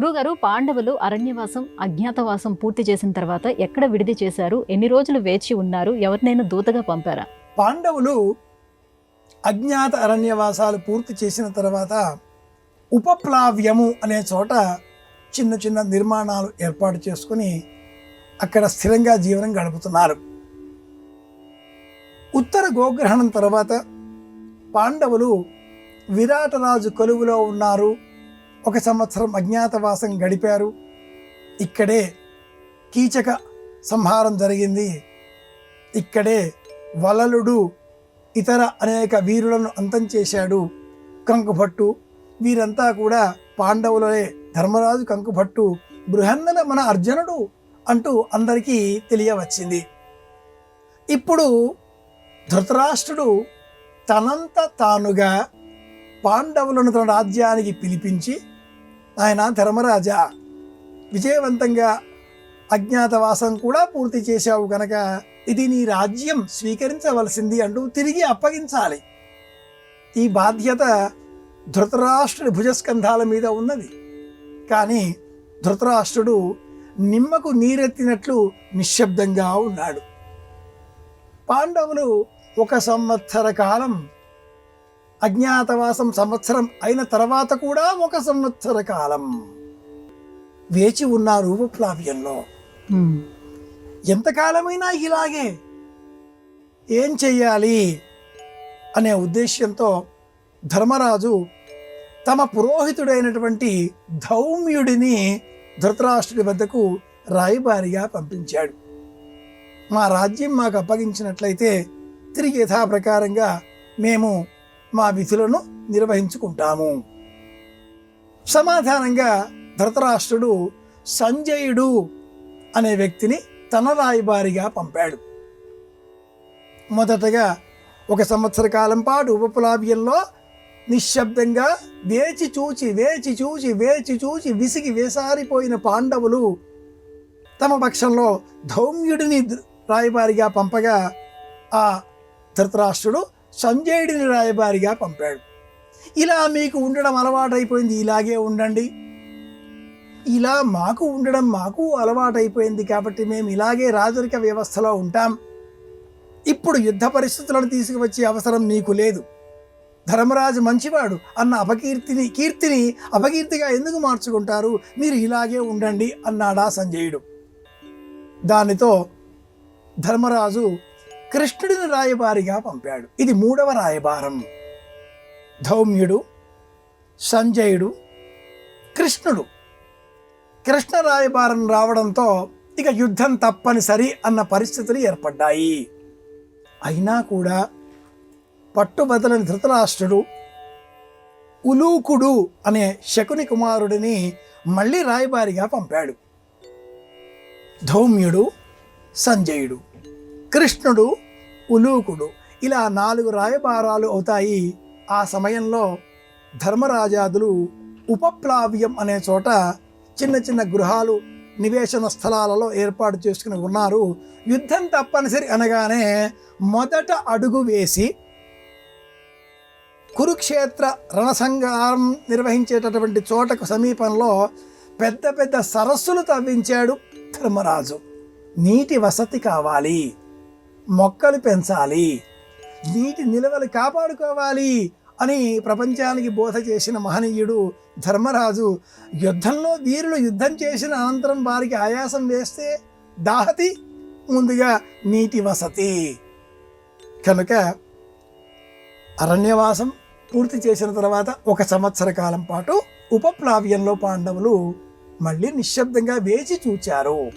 గురుగారు పాండవులు అరణ్యవాసం అజ్ఞాతవాసం పూర్తి చేసిన తర్వాత ఎక్కడ విడిది చేశారు? ఎన్ని రోజులు వేచి ఉన్నారు? ఎవరినైనా దూతగా పంపారా? పాండవులు అజ్ఞాత అరణ్యవాసాలు పూర్తి చేసిన తర్వాత ఉపప్లావ్యము అనే చోట చిన్న చిన్న నిర్మాణాలు ఏర్పాటు చేసుకుని అక్కడ స్థిరంగా జీవనం గడుపుతున్నారు. ఉత్తర గోగ్రహణం తర్వాత పాండవులు విరాటరాజు కొలువులో ఉన్నారు. ఒక సంవత్సరం అజ్ఞాతవాసం గడిపారు. ఇక్కడే కీచక సంహారం జరిగింది. ఇక్కడే వలలుడు ఇతర అనేక వీరులను అంతం చేశాడు. కంకుభట్టు వీరంతా కూడా పాండవులే ధర్మరాజు కంకుభట్టు బృహన్నల మన అర్జునుడు అంటూ అందరికీ తెలియవచ్చింది. ఇప్పుడు ధృతరాష్ట్రుడు తనంత తానుగా పాండవులను తన రాజ్యానికి పిలిపించి ఆయన ధర్మరాజా విజయవంతంగా అజ్ఞాతవాసం కూడా పూర్తి చేశావు కనుక ఇది నీ రాజ్యం స్వీకరించవలసింది అంటూ తిరిగి అప్పగించాలి. ఈ బాధ్యత ధృతరాష్ట్రుడి భుజస్కంధాల మీద ఉన్నది. కానీ ధృతరాష్ట్రుడు నిమ్మకు నీరెత్తినట్లు నిశ్శబ్దంగా ఉన్నాడు. పాండవులు ఒక సంవత్సర కాలం అజ్ఞాతవాసం సంవత్సరం అయిన తర్వాత కూడా ఒక సంవత్సర కాలం. వేచి ఉన్నారు ఉపప్లావ్యంలో ఎంతకాలమైనా ఇలాగే ఏం చెయ్యాలి అనే ఉద్దేశ్యంతో ధర్మరాజు తమ పురోహితుడైనటువంటి ధౌమ్యుడిని ధృతరాష్ట్రుడి వద్దకు రాయబారిగా పంపించాడు. మా రాజ్యం మాకు అప్పగించినట్లయితే తిరిగి యథాప్రకారంగా మేము మా విధులను నిర్వహించుకుంటాము. సమాధానంగా ధృతరాష్ట్రుడు సంజయుడు అనే వ్యక్తిని తన రాయబారిగా పంపాడు. మొదటగా ఒక సంవత్సర కాలం పాటు ఉపప్లావ్యంలో నిశ్శబ్దంగా వేచి చూచి వేచి చూచి వేచి చూచి విసిగి వేసారిపోయిన పాండవులు తమ పక్షంలో ధౌమ్యుడిని రాయబారిగా పంపగా ఆ ధృతరాష్ట్రుడు సంజయుడిని రాయబారిగా పంపాడు. ఇలా మీకు ఉండడం అలవాటైపోయింది ఇలాగే ఉండండి. ఇలా మాకు ఉండడం మాకు అలవాటైపోయింది కాబట్టి మేము ఇలాగే రాజరిక వ్యవస్థలో ఉంటాం. ఇప్పుడు యుద్ధ పరిస్థితులను తీసుకువచ్చే అవసరం మీకు లేదు. ధర్మరాజు మంచివాడు అన్న అపకీర్తిని కీర్తిని అపకీర్తిగా ఎందుకు మార్చుకుంటారు? మీరు ఇలాగే ఉండండి అన్నాడా సంజయుడు. దానితో ధర్మరాజు కృష్ణుడిని రాయబారిగా పంపాడు. ఇది మూడవ రాయబారం. ధౌమ్యుడు సంజయుడు కృష్ణుడు. కృష్ణ రాయబారం రావడంతో ఇక యుద్ధం తప్పనిసరి అన్న పరిస్థితులు ఏర్పడ్డాయి. అయినా కూడా పట్టుబదలని ధృతరాష్ట్రుడు ఉలూకుడు అనే శకుని కుమారుడిని మళ్ళీ రాయబారిగా పంపాడు. ధౌమ్యుడు సంజయుడు. కృష్ణుడు ఉలూకుడు. ఇలా నాలుగు రాయబారాలు అవుతాయి. ఆ సమయంలో ధర్మరాజాదులు ఉపప్లావ్యం అనే చోట చిన్న చిన్న గృహాలు నివేశన స్థలాలలో ఏర్పాటు చేసుకుని ఉన్నారు. యుద్ధం తప్పనిసరి అనగానే మొదట అడుగు వేసి కురుక్షేత్ర రణసంగారం నిర్వహించేటటువంటి చోటకు సమీపంలో పెద్ద పెద్ద సరస్సులు తవ్వించాడు ధర్మరాజు. నీటి వసతి కావాలి. మొక్కలు పెంచాలి. నీటి నిల్వలు కాపాడుకోవాలి అని ప్రపంచానికి బోధ చేసిన మహనీయుడు ధర్మరాజు యుద్ధంలో వీరులు యుద్ధం చేసిన అనంతరం వారికి ఆయాసం వేస్తే దాహతి ముందుగా నీటి వసతి. కనుక అరణ్యవాసం పూర్తి చేసిన తర్వాత ఒక సంవత్సర కాలం పాటు ఉపప్లావ్యంలో పాండవులు మళ్ళీ నిశ్శబ్దంగా వేచి చూచారు.